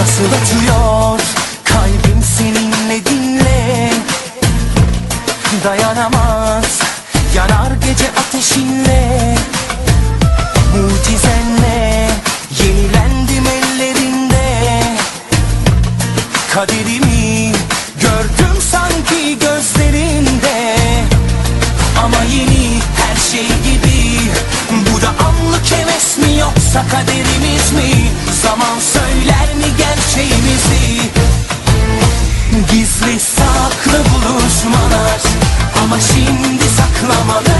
Nasıl atıyor kalbim seninle dinle. Dayanamaz. Yanar gece ateşinle. Mucizenle. Yenilendim ellerinde. Kaderimi yoksa kaderimiz mi? Zaman söyler mi gerçeğimizi? Gizli saklı buluşmalar Ama şimdi saklamalıyız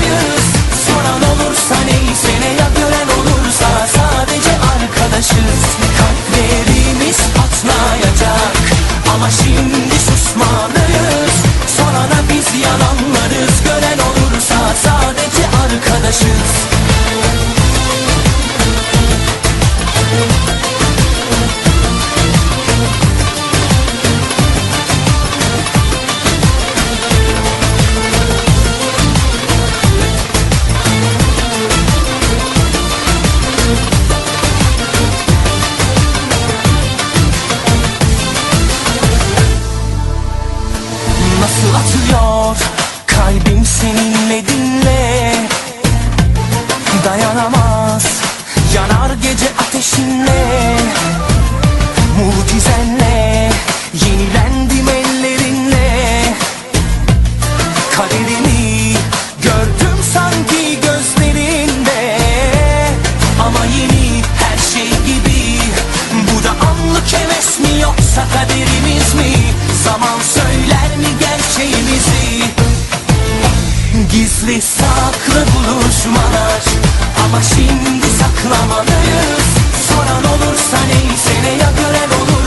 atıyor kalbim seninle dinle Gizli saklı buluşmalar. Ama şimdi saklamalıyız. Soran olursa neyse ne ya gören arkadaşız